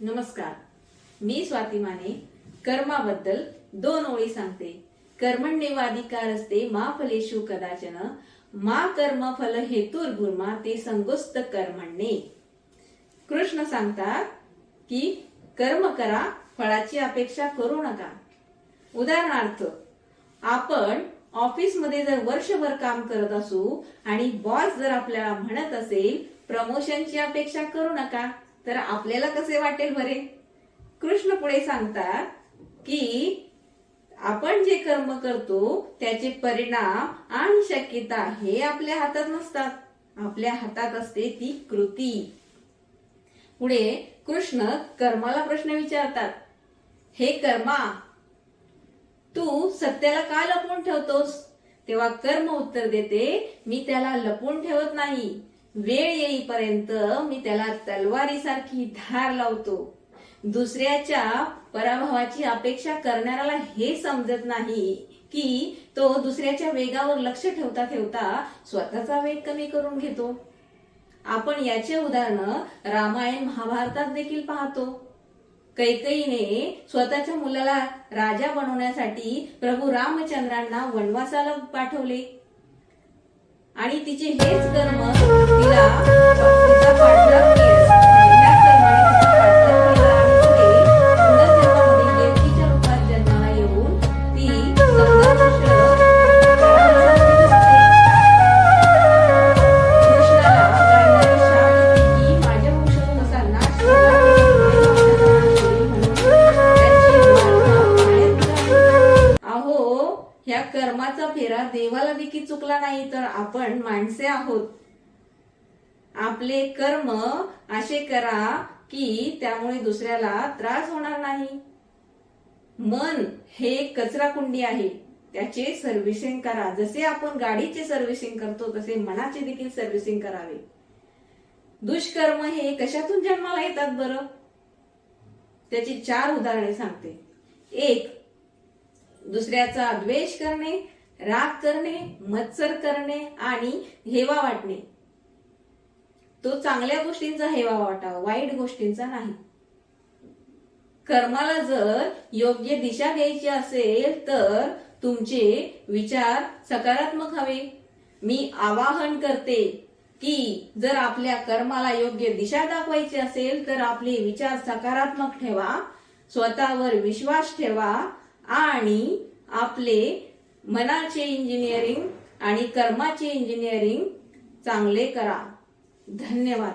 नमस्कार. मी स्वाती माने. कर्माबद्दल दोन ओळी सांगते. कर्मण्येवाधिकार असते मा फलेषु कदाचन. मा कर्म फल हेतुर्भुर्मा ते संगोस्त कर्मण्ये. कृष्ण सांगतात की कर्म करा फळाची अपेक्षा करू नका. उदाहरणार्थ आपण ऑफिसमध्ये जर वर्षभर काम करत असू आणि बॉस जर आपल्याला म्हणत असेल प्रमोशनची अपेक्षा करू नका. तर आपल्याला कसे वाटेल बरे? कृष्ण पुढे सांगतात की आपण जे कर्म करतो त्याचे परिणाम आणि शक्यता हे आपल्या हातात नसतात. आपल्या हातात असते ती कृती. पुढे कृष्ण कर्माला प्रश्न विचारतात. हे कर्मा तू सत्याला का लपवून ठेवतोस? तेव्हा कर्म उत्तर देते मी त्याला लपवून ठेवत नाही. वेळ येईपर्यंत मी त्याला तलवारीसारखी धार लावतो. दुसऱ्याच्या पराभवाची अपेक्षा करणाऱ्याला हे समजत नाही की तो दुसऱ्याच्या वेगावर लक्ष ठेवता ठेवता स्वतःचा वेग कमी करून घेतो. आपण याचे उदाहरण रामायण महाभारतात देखील पाहतो. कैकईने स्वतःच्या मुलाला राजा बनवण्यासाठी प्रभू रामचंद्रांना वनवासाला पाठवले. आणि तिचे हेच कर्म तिला ह्या कर्माचा फेरा देवाला देखील चुकला नाही तर आपण माणसे आहोत. आपले कर्म असे करा की त्यामुळे दुसऱ्याला त्रास होणार नाही. मन हे कचरा कुंडी आहे. त्याचे सर्व्हिसिंग करा. जसे आपण गाडीचे सर्व्हिसिंग करतो तसे मनाचे देखील सर्व्हिसिंग करावे. दुष्कर्म हे कशातून जन्माला येतात बरं? त्याची चार उदाहरणे सांगते. एक दुसऱ्याचा द्वेष करणे राग करणे मत्सर करणे आणि हेवा वाटणे. तो चांगल्या गोष्टींचा हेवा वाटावा वाईट गोष्टींचा नाही. कर्माला जर योग्य दिशा द्यायची असेल तर तुमचे विचार सकारात्मक हवे. मी आवाहन करते की जर आपल्या कर्माला योग्य दिशा दाखवायची असेल तर आपले विचार सकारात्मक ठेवा स्वतःवर विश्वास ठेवा आणि आपले मनाचे इंजिनिअरिंग आणि कर्माचे इंजिनिअरिंग चांगले करा. धन्यवाद.